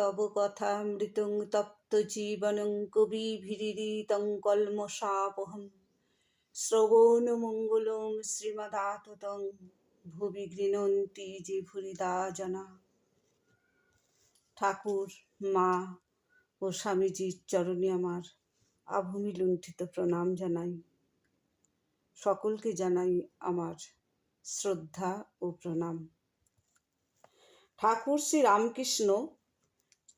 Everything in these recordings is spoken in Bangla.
তব কথামৃতং তপ্ত জীবনং কবিভিরিতং কল্মষাপহম শ্রবণমঙ্গলং শ্রীমদাততং, ভুবি গৃণন্তি যে ভুরিদা জনা। ঠাকুর, মা ও স্বামীজির চরণে আমার আভূমি লুণ্ঠিত প্রণাম জানাই। সকলকে জানাই আমার শ্রদ্ধা ও প্রণাম। ঠাকুর শ্রী রামকৃষ্ণ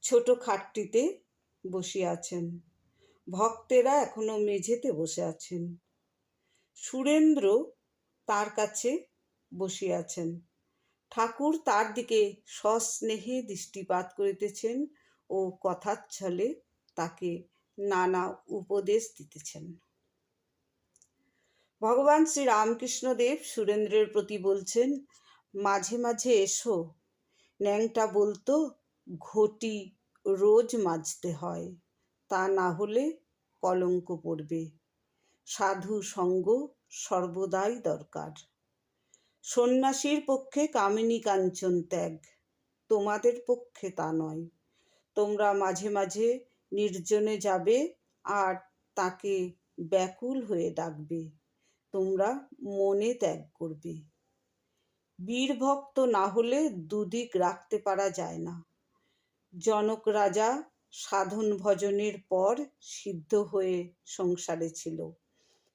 ছোট খাটটিতে বসে আছেন। ভক্তেরা এখনও মেঝেতে বসে আছেন। সুরেন্দ্র তার কাছে বসে আছেন। ঠাকুর তার দিকে সস্নেহে দৃষ্টিপাত করিতেছেন ও কথার ছলে তাকে নানা উপদেশ দিতেছেন। ভগবান শ্রী রামকৃষ্ণদেব সুরেন্দ্রের প্রতি বলছেন, মাঝে মাঝে এসো, ন্যাংটা বলতো ঘটি রোজ মাজতে হয়, তা না হলে কলঙ্ক পড়বে। সাধু সঙ্গ সর্বদাই দরকার। সন্ন্যাসীর পক্ষে কামিনী কাঞ্চন ত্যাগ, তোমাদের পক্ষে তা নয়। তোমরা মাঝে মাঝে নির্জনে যাবে আর তাকে ব্যাকুল হয়ে ডাকবে। তোমরা মনে ত্যাগ করবে। বীরভক্ত না হলে দুদিক রাখতে পারা যায় না। জনক রাজা সাধন ভজনের পর সিদ্ধ হয়ে সংসারে ছিল।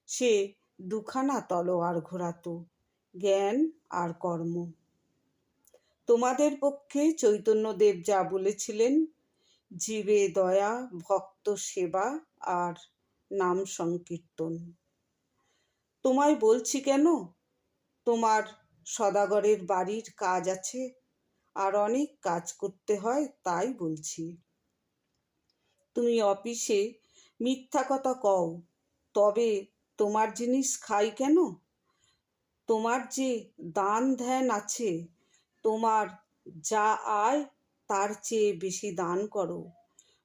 সে দুখানা তলোয়ার ঘোরাতো, জ্ঞান আর কর্ম। তোমাদের পক্ষে চৈতন্যদেব যা বলেছিলেন, জীবে দয়া, ভক্ত সেবা আর নাম সংকীর্তন। তোমায় বলছি কেন? তোমার সদাগরের বাড়ির কাজ আছে আর অনেক কাজ করতে হয় তাই বলছি। তুমি অফিসে মিথ্যা কথা কও, তবে তোমার জিনিস খাই কেন? তোমার যে দান ধ্যান আছে, তোমার যা আয় তার চেয়ে বেশি দান করো।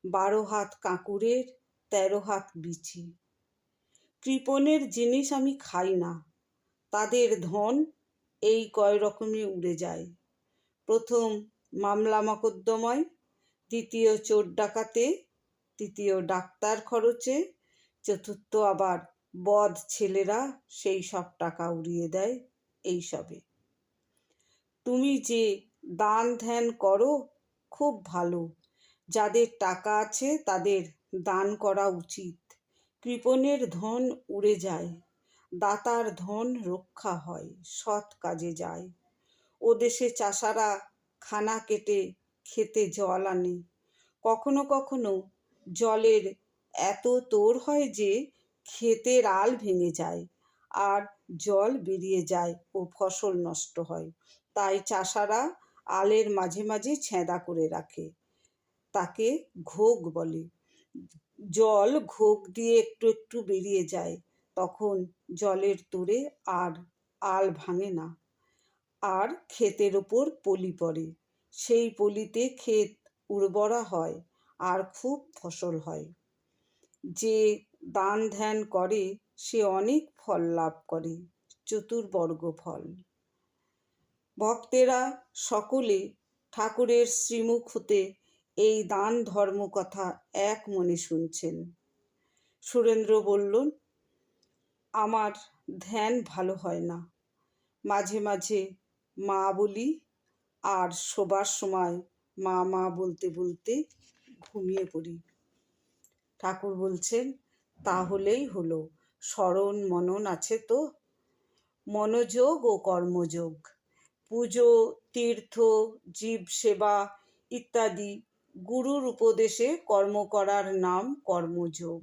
বারো হাত কাঁকুরের, তেরো হাত বিচি। কৃপণের জিনিস আমি খাই না, তাদের ধন এই কয় রকমই উড়ে যায়। প্রথম মামলা মকদ্দমায়, দ্বিতীয় চোর ডাকাতে, তৃতীয় ডাক্তার খরচে, চতুর্থ আবার বদ ছেলেরা সেই সব টাকা উড়িয়ে দেয় এই সবে। তুমি যে দান ধ্যান করো খুব ভালো, যাদের টাকা আছে তাদের দান করা উচিত। কৃপণের ধন উড়ে যায়, দাতার ধন রক্ষা হয়, সৎ কাজে যায়। ও দেশে চাষারা খানা কেটে খেতে জল আনে। কখনো কখনো জলের এত তোর হয় যে ক্ষেতের আল ভেঙে যায় আর জল বেরিয়ে যায় ও ফসল নষ্ট হয়। তাই চাষারা আলের মাঝে মাঝে ছেঁদা করে রাখে, তাকে ঘোগ বলে। জল ঘোগ দিয়ে একটু একটু বেরিয়ে যায়, তখন জলের তোরে আর আল ভাঙে না। আর ক্ষেতের ওপর পলি পড়ে। সেই পলিতে ক্ষেত উর্বরা হয় আর খুব ফসল হয়। যে দান ধ্যান করে, সে অনেক ফল লাভ করে, চতুর্বর্গ ফল। ভক্তেরা সকলে ঠাকুরের শ্রীমুখ হতে এই দান ধর্ম কথা এক মনে শুনছেন। সুরেন্দ্র বলল, আমার ধ্যান ভালো হয় না। মাঝে মাঝে মা বলি, আর শোবার সময় মা মা বলতে বলতে ঘুমিয়ে পড়ি। ঠাকুর বলছেন, তাহলেই হলো। স্মরণ মনন আছে তো। মনোযোগ ও কর্মযোগ। পুজো, তীর্থ, জীব সেবা ইত্যাদি গুরুর উপদেশে কর্ম করার নাম কর্মযোগ।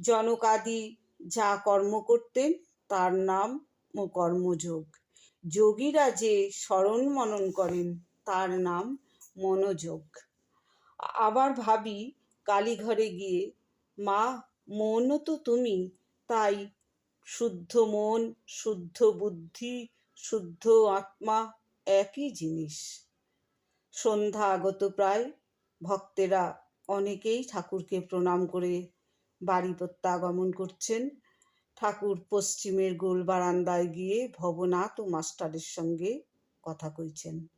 জনকাদি যা কর্ম করতেন, তার নাম কর্মযোগ। যোগীরা যে স্মরণ মনন করেন, তার নাম মনোযোগ। আবার ভাবি, কালীঘরে গিয়ে, মা মনও তো তুমি, তাই শুদ্ধ মন, শুদ্ধ বুদ্ধি, শুদ্ধ আত্মা একই জিনিস। সন্ধ্যা আগত প্রায়, ভক্তেরা অনেকেই ঠাকুরকে প্রণাম করে বাড়ি প্রত্যাগমন করছেন। ঠাকুর পশ্চিমের গোল বারান্দায় গিয়ে ভবনাথ ও মাস্টারের সঙ্গে কথা কইছেন।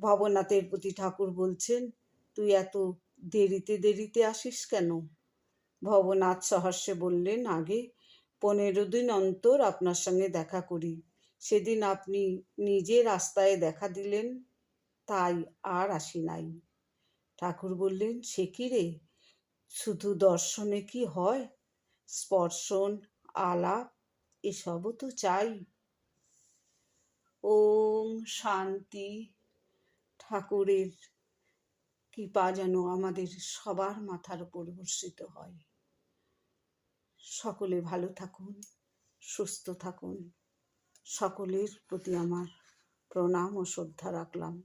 ভবনাথের প্রতি ঠাকুর বলছেন, তুই এত দেরিতে দেরিতে আসিস কেন? ভবনাথ সহস্যে বললেন, আগে পনেরো দিন অন্তর আপনার সঙ্গে দেখা করি। সেদিন আপনি নিজে রাস্তায় দেখা দিলেন, তাই আর আসি নাই। ঠাকুর বললেন, সে কি রে? শুধু দর্শনে কি হয়? স্পর্শন আলাপ, এসবও তো চাই। ওম শান্তি ঠাকুরের কৃপা যেন আমাদের সবার মাথার উপর বর্ষিত হয়। সকলে ভালো থাকুন, সুস্থ থাকুন। সকলের প্রতি আমার প্রণাম ও শ্রদ্ধা রাখলাম।